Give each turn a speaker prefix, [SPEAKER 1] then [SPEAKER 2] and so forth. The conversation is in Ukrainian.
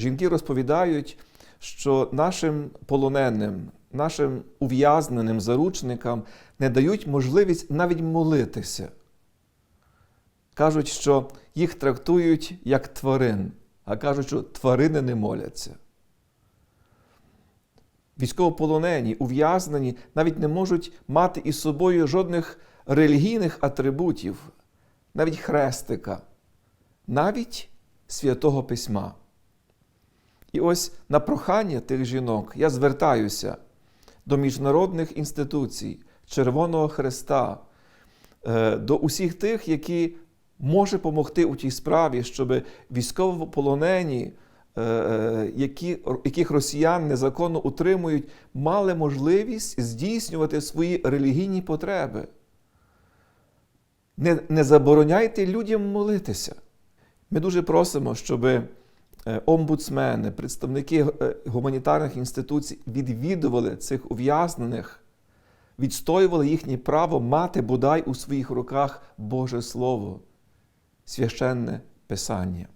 [SPEAKER 1] жінки розповідають, що нашим полоненим, нашим ув'язненим заручникам не дають можливість навіть молитися. Кажуть, що їх трактують як тварин, а кажуть, що тварини не моляться. Військовополонені, ув'язнені навіть не можуть мати із собою жодних релігійних атрибутів, навіть хрестика, навіть святого письма. І ось на прохання тих жінок я звертаюся до міжнародних інституцій, Червоного Хреста, е, до усіх тих, які може допомогти у тій справі, щоб військовополонені, е, е, яких росіян незаконно утримують, мали можливість здійснювати свої релігійні потреби. Не, не забороняйте людям молитися. Ми дуже просимо, щоб е, омбудсмени, представники е, гуманітарних інституцій відвідували цих ув'язнених, відстоювали їхнє право мати бодай у своїх руках Боже Слово, священне Писання.